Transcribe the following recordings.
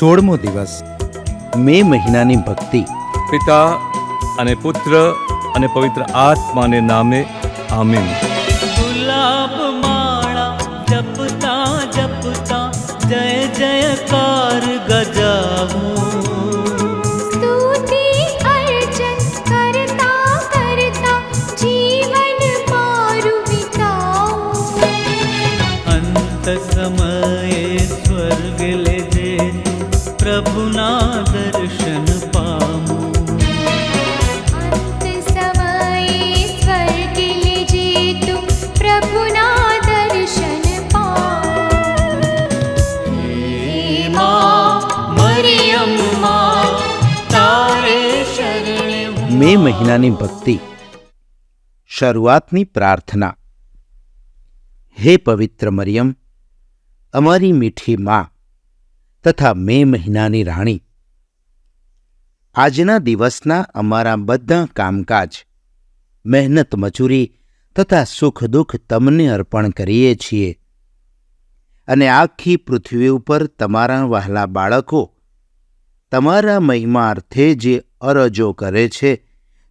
સોળમો દિવસ મે મહિનાની ભક્તિ. પિતા અને પુત્ર અને પવિત્ર આત્માને નામે આમીન. ગુલાબ માળા જપતા જપતા જય જયકાર ગજાવું. મે મહિનાની ભક્તિ. શરૂઆતની પ્રાર્થના. હે પવિત્ર મરિયમ, અમારી મીઠી મા તથા મે મહિનાની રાણી. આજના દિવસના અમારા બધા કામકાજ, મહેનત મજૂરી તથા સુખ દુઃખ તમને અર્પણ કરીએ છીએ. અને આખી પૃથ્વી ઉપર તમારા વહાલા બાળકો તમારા મહિમા અર્થે જે અરજો કરે છે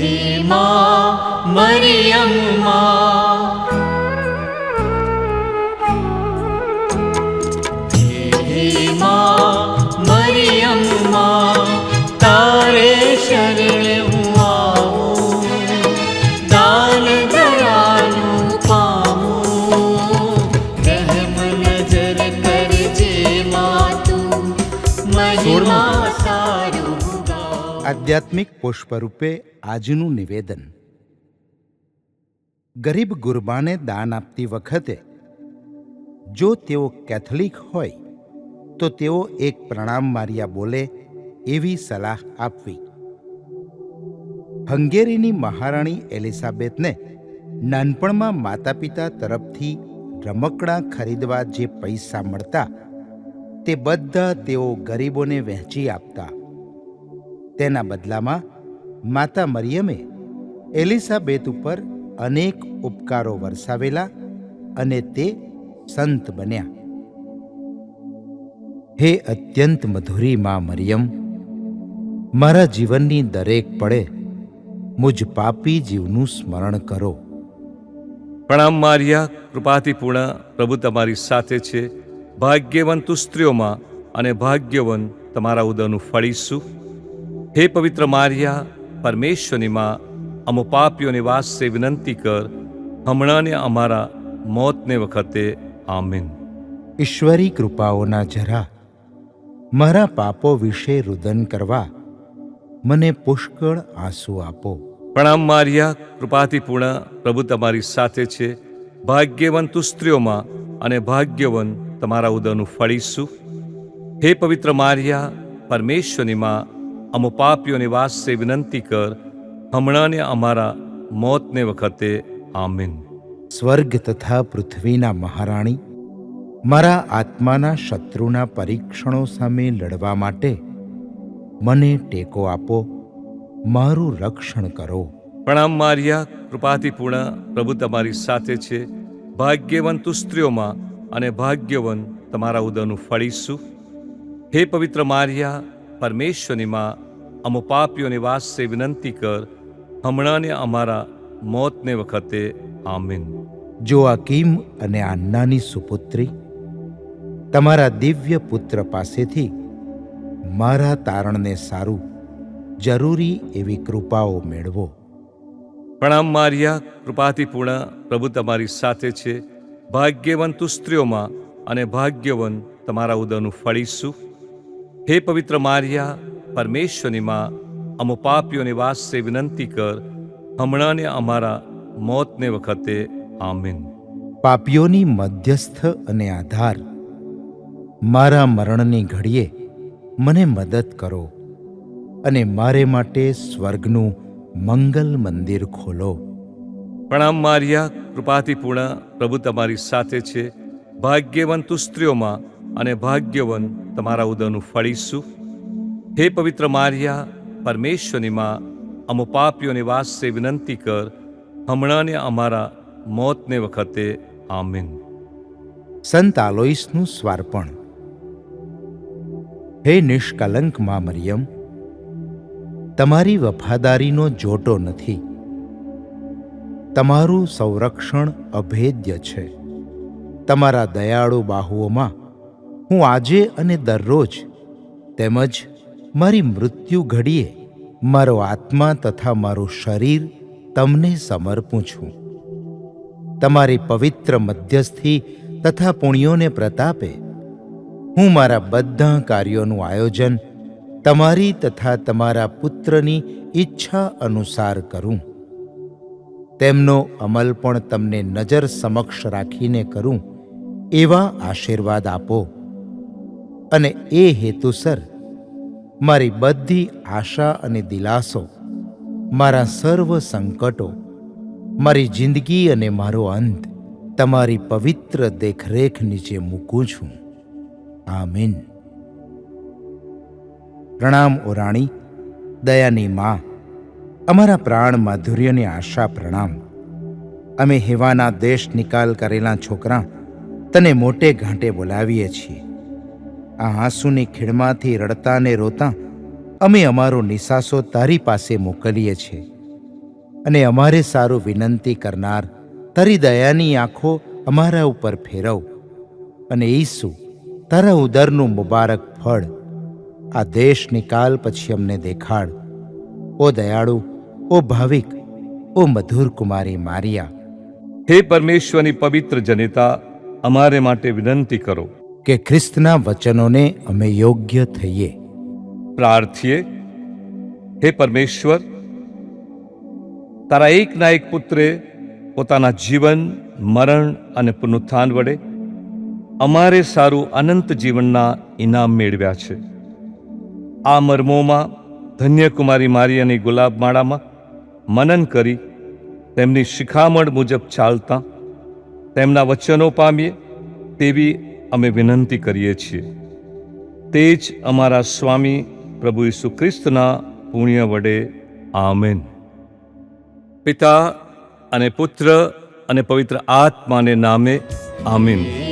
ीमा मरियम्मा। આધ્યાત્મિક પુષ્પરૂપે આજનું નિવેદન. ગરીબ ગુરબાને દાન આપતી વખતે જો તેઓ કેથલિક હોય, તો તેઓ એક પ્રણામ માર્યા બોલે એવી સલાહ આપવી. હંગેરીની મહારાણી એલિઝાબેથને નાનપણમાં માતા પિતા તરફથી રમકડાં ખરીદવા જે પૈસા મળતા, તે બધા તેઓ ગરીબોને વહેંચી આપતા. તેના બદલામાં માતા મરિયમે એલિઝાબેથ ઉપર અનેક ઉપકારો વરસાવેલા અને તે સંત બન્યા. હે અત્યંત મધુરી મા મરિયમ, મારા જીવનની દરેક પડે મુજ પાપી જીવનું સ્મરણ કરો. પ્રણામ મારિયા, કૃપાથી પૂર્ણ પ્રભુ તમારી સાથે છે. ભાગ્યવંત તું સ્ત્રીઓમાં અને ભાગ્યવન તમારા ઉદરનું ફળીશું હે પવિત્ર મારિયા પરમેશ્વરની માં અમો પાપીઓની વાસે વિનંતી કર હમણાંને અમારા મોતને વખતે આમીન. ઈશ્વરી કૃપાઓના જરા મારા પાપો વિશે રુદન કરવા મને પુષ્કળ આંસુ આપો. પ્રણામ મારિયા કૃપાથી પૂર્ણ પ્રભુ તમારી સાથે છે. ભાગ્યવંત સ્ત્રીઓમાં અને ભાગ્યવન તમારા ઉદરનું ફળીશું હે પવિત્ર મારિયા પરમેશ્વરની માં અમો પાપીઓની વાસે વિનંતી કર હમણાંને અમારા મોતને વખતે આમીન. સ્વર્ગ તથા પૃથ્વીના મહારાણી મારા આત્માના શત્રુના પરીક્ષણો સામે લડવા માટે મને ટેકો આપો મારું રક્ષણ કરો. પ્રણામ મારિયા કૃપાથી પૂર્ણ પ્રભુ તમારી સાથે છે. ભાગ્યવંત તું સ્ત્રીઓમાં અને ભાગ્યવન તમારા ઉદરનું ફળીશું હે પવિત્ર મારિયા પરમેશ્વરની માં અમો પાપીઓની વાસે વિનંતી કર હમણાંને અમારા મોતને વખતે આમીન. જો અકીમ અને આન્નાની સુપુત્રી તમારા દિવ્ય પુત્ર પાસેથી મારા તારણને સારું જરૂરી એવી કૃપાઓ મેળવો. પ્રણામ મારિયા કૃપાથી પૂર્ણ પ્રભુ તમારી સાથે છે. ભાગ્યવંત સ્ત્રીઓમાં અને ભાગ્યવન તમારા ઉદરનું ફળીશું હે પવિત્ર મારિયા પરમેશ્વરની માં અમો પાપીઓની વાસથી વિનંતી કર હમણાંને અમારા મોતને વખતે આમીન. પાપીઓની મધ્યસ્થ અને આધાર મારા મરણની ઘડીએ મને મદદ કરો અને મારે માટે સ્વર્ગનું મંગલ મંદિર ખોલો. પ્રણામ મારિયા કૃપાથી પૂર્ણ પ્રભુ તમારી સાથે છે. ભાગ્યવંત સ્ત્રીઓમાં અને ભાગ્યવન તમારા ઉદરનું ફળીશું હે પવિત્ર માર્યા, પરમેશ્વરની માં, અમુ પાપીઓની વાસ્તે વિનંતી કર હમણાંને અમારા મોતને વખતે, આમીન. સંત આલોઈસનું સ્વાર્પણ. હે નિષ્કલંકમાં મરિયમ, તમારી વફાદારીનો જોટો નથી. તમારું સંરક્ષણ અભેદ્ય છે. તમારા દયાળુ બાહુઓમાં હું આજે અને દરરોજ તેમજ મારી મૃત્યુ ઘડીએ મારો આત્મા તથા મારું શરીર તમને સમર્પું છું. તમારી પવિત્ર મધ્યસ્થી તથા પુણ્યોને પ્રતાપે હું મારા બધા કાર્યોનું આયોજન તમારી તથા તમારા પુત્રની ઈચ્છા અનુસાર કરું. તેમનો અમલ પણ તમને નજર સમક્ષ રાખીને કરું, એવા આશીર્વાદ આપો. અને એ હેતુસર મારી બધી આશા અને દિલાસો, મારા સર્વ સંકટો, મારી જિંદગી અને મારો અંત, તમારી પવિત્ર દેખરેખ નીચે મૂકું છું. આમીન. પ્રણામ ઓરાણી દયાની માં, અમારા પ્રાણ માધુર્યની આશા પ્રણામ. અમે હેવાના દેશ નિકાલ કરેલા છોકરા તને મોટે ઘાંટે બોલાવીએ છીએ. આ આંસુની ખીણમાંથી રડતા ને રોતા અમે અમારો નિસાસો તારી પાસે મોકલીએ છીએ. અને અમારે સારું વિનંતી કરનાર તારી દયાની આંખો અમારા ઉપર ફેરવ. અને ઈસુ, તારા ઉદરનું મુબારક ફળ આ દેશ નિકાલ પછી અમને દેખાડ. ઓ દયાળુ, ઓ ભાવિક, ઓ મધુર કુમારી મારિયા. હે પરમેશ્વરની પવિત્ર જનેતા, અમારે માટે વિનંતી કરો. કે ખ્રિસ્તના વચનોને અમે યોગ્ય થઈએ. પ્રાર્થીએ, હે પરમેશ્વર, તારા એકના એક પુત્રે પોતાના જીવન, મરણ અને પુનરુત્થાન વડે અમારે સારું અનંત જીવનના ઇનામ મેળવ્યા છે. આ મર્મોમાં ધન્યકુમારી મારિયાની ગુલાબ માળામાં મનન કરી તેમની શિખામણ મુજબ ચાલતા, તેમના વચનો પામીએ તેવી અમે વિનંતી કરીએ છીએ. તે જ અમારા સ્વામી પ્રભુ ઈસુ ખ્રિસ્તના પુણ્ય વડે આમેન. પિતા અને પુત્ર અને પવિત્ર આત્માને નામે આમીન.